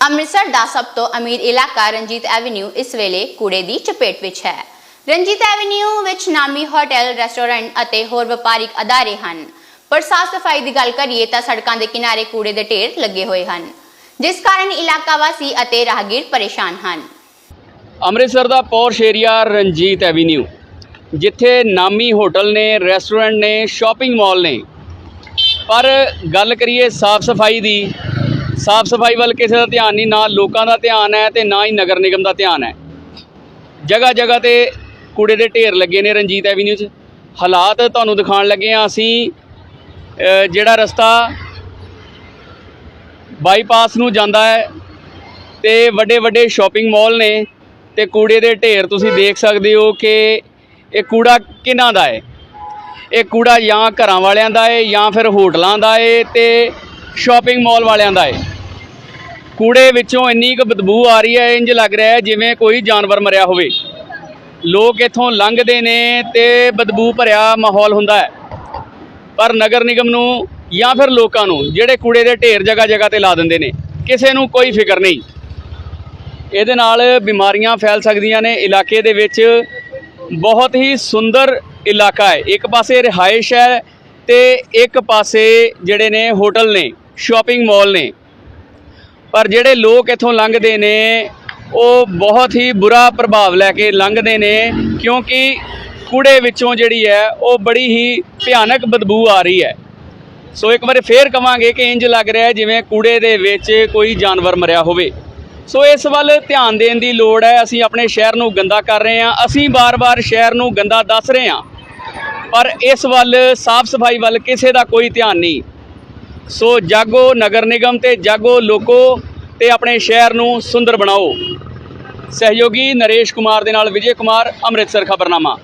ਅੰਮ੍ਰਿਤਸਰ ਦਾ ਸਭ ਤੋਂ ਅਮੀਰ ਇਲਾਕਾ ਰਣਜੀਤ ਐਵਨਿਊ ਇਸ ਵੇਲੇ ਕੂੜੇ ਦੀ ਚਪੇਟ ਵਿੱਚ ਹੈ। ਰਣਜੀਤ ਐਵਨਿਊ ਵਿੱਚ ਨਾਮੀ ਹੋਟਲ, ਰੈਸਟੋਰੈਂਟ ਅਤੇ ਹੋਰ ਵਪਾਰਿਕ ਅਦਾਰੇ ਹਨ। ਪਰ ਸਾਫ਼ ਸਫ਼ਾਈ ਦੀ ਗੱਲ ਕਰੀਏ ਤਾਂ ਸੜਕਾਂ ਦੇ ਕਿਨਾਰੇ ਕੂੜੇ ਦੇ ਢੇਰ ਲੱਗੇ ਹੋਏ ਹਨ, ਜਿਸ ਕਾਰਨ ਇਲਾਕਾ ਵਾਸੀ ਅਤੇ ਰਾਹਗੀਰ ਪਰੇਸ਼ਾਨ ਹਨ। ਅੰਮ੍ਰਿਤਸਰ ਦਾ ਪੌਰਸ਼ ਏਰੀਆ ਰਣਜੀਤ ਐਵੀਨਿਊ, ਜਿੱਥੇ ਨਾਮੀ ਹੋਟਲ ਨੇ, ਰੈਸਟੋਰੈਂਟ ਨੇ, ਸ਼ਾਪਿੰਗ ਮਾਲ ਨੇ। ਪਰ ਗੱਲ ਕਰੀਏ ਸਾਫ਼ ਸਫ਼ਾਈ ਦੀ ਸਾਫ਼ ਸਫ਼ਾਈ ਵੱਲ ਕਿਸੇ ਦਾ ਧਿਆਨ ਨਹੀਂ, ਨਾ ਲੋਕਾਂ ਦਾ ਧਿਆਨ ਹੈ ਤੇ ਨਾ ਹੀ ਨਗਰ ਨਿਗਮ ਦਾ ਧਿਆਨ ਹੈ। ਜਗ੍ਹਾ ਜਗ੍ਹਾ ਤੇ ਕੂੜੇ ਦੇ ਢੇਰ ਲੱਗੇ ਨੇ ਰਣਜੀਤ ਐਵੀਨਿਊ 'ਚ ਹਾਲਾਤ ਤੁਹਾਨੂੰ ਦਿਖਾਉਣ ਲੱਗੇ ਆ ਅਸੀਂ ਜਿਹੜਾ ਰਸਤਾ ਬਾਈਪਾਸ ਨੂੰ ਜਾਂਦਾ ਹੈ ਤੇ ਵੱਡੇ ਵੱਡੇ ਸ਼ਾਪਿੰਗ ਮਾਲ ਨੇ ਤੇ ਕੂੜੇ ਦੇ ਢੇਰ ਤੁਸੀਂ ਦੇਖ ਸਕਦੇ ਹੋ ਕਿ ਇਹ ਕੂੜਾ ਕਿਹਨਾਂ ਦਾ ਹੈ? ਇਹ ਕੂੜਾ ਜਾਂ ਘਰਾਂ ਵਾਲਿਆਂ ਦਾ ਹੈ ਜਾਂ ਫਿਰ ਹੋਟਲਾਂ ਦਾ ਹੈ ਤੇ ਸ਼ਾਪਿੰਗ ਮਾਲ ਵਾਲਿਆਂ ਦਾ ਹੈ। ਕੂੜੇ ਵਿੱਚੋਂ ਇੰਨੀ ਕੁ ਬਦਬੂ ਆ ਰਹੀ ਹੈ ਇੰਜ ਲੱਗ ਰਿਹਾ ਹੈ ਜਿਵੇਂ ਕੋਈ ਜਾਨਵਰ ਮਰਿਆ ਹੋਵੇ। ਲੋਕ ਇੱਥੋਂ ਲੰਘਦੇ ਨੇ ਤੇ ਬਦਬੂ ਭਰਿਆ ਮਾਹੌਲ ਹੁੰਦਾ ਹੈ। ਪਰ ਨਗਰ ਨਿਗਮ ਨੂੰ ਜਾਂ ਫਿਰ ਲੋਕਾਂ ਨੂੰ ਜਿਹੜੇ ਕੂੜੇ ਦੇ ਢੇਰ ਜਗ੍ਹਾ ਜਗ੍ਹਾ ਤੇ ਲਾ ਦਿੰਦੇ ਨੇ, ਕਿਸੇ ਨੂੰ ਕੋਈ ਫਿਕਰ ਨਹੀਂ। ਇਹਦੇ ਨਾਲ ਬਿਮਾਰੀਆਂ ਫੈਲ ਸਕਦੀਆਂ ਨੇ। ਇਲਾਕੇ ਦੇ ਵਿੱਚ ਬਹੁਤ ਹੀ ਸੁੰਦਰ ਇਲਾਕਾ ਹੈ। ਇੱਕ ਪਾਸੇ ਰਿਹਾਇਸ਼ ਹੈ ਤੇ ਇੱਕ ਪਾਸੇ ਜਿਹੜੇ ਨੇ ਹੋਟਲ ਨੇ, ਸ਼ਾਪਿੰਗ ਮਾਲ ਨੇ। ਪਰ ਜਿਹੜੇ ਲੋਕ ਇੱਥੋਂ ਲੰਘਦੇ ਨੇ, ਉਹ ਬਹੁਤ ਹੀ ਬੁਰਾ ਪ੍ਰਭਾਵ ਲੈ ਕੇ ਲੰਘਦੇ ਨੇ, ਕਿਉਂਕਿ ਕੂੜੇ ਵਿੱਚੋਂ ਜਿਹੜੀ ਹੈ, ਉਹ ਬੜੀ ਹੀ ਭਿਆਨਕ ਬਦਬੂ ਆ ਰਹੀ ਹੈ। ਸੋ ਇੱਕ ਵਾਰ ਫੇਰ ਕਵਾਂਗੇ ਕਿ ਇੰਜ ਲੱਗ ਰਿਹਾ ਜਿਵੇਂ ਕੂੜੇ ਦੇ ਵਿੱਚ ਕੋਈ ਜਾਨਵਰ ਮਰਿਆ ਹੋਵੇ। ਸੋ ਇਸ ਵੱਲ ਧਿਆਨ ਦੇਣ ਦੀ ਲੋੜ ਹੈ, ਅਸੀਂ ਆਪਣੇ ਸ਼ਹਿਰ ਨੂੰ ਗੰਦਾ ਕਰ ਰਹੇ ਹਾਂ, ਅਸੀਂ ਬਾਰ-ਬਾਰ ਸ਼ਹਿਰ ਨੂੰ ਗੰਦਾ ਦੱਸ ਰਹੇ ਹਾਂ। ਪਰ ਇਸ ਵੱਲ, ਸਾਫ਼ ਸਫ਼ਾਈ ਵੱਲ ਕਿਸੇ ਦਾ ਕੋਈ ਧਿਆਨ ਨਹੀਂ। ਸੋ ਜਾਗੋ ਨਗਰ ਨਿਗਮ ਤੇ ਜਾਗੋ ਲੋਕੋ ਤੇ ਆਪਣੇ ਸ਼ਹਿਰ ਨੂੰ ਸੁੰਦਰ ਬਣਾਓ। ਸਹਿਯੋਗੀ ਨਰੇਸ਼ ਕੁਮਾਰ ਦੇ ਨਾਲ ਵਿਜੇ ਕੁਮਾਰ, ਅੰਮ੍ਰਿਤਸਰ ਖਬਰਨਾਮਾ।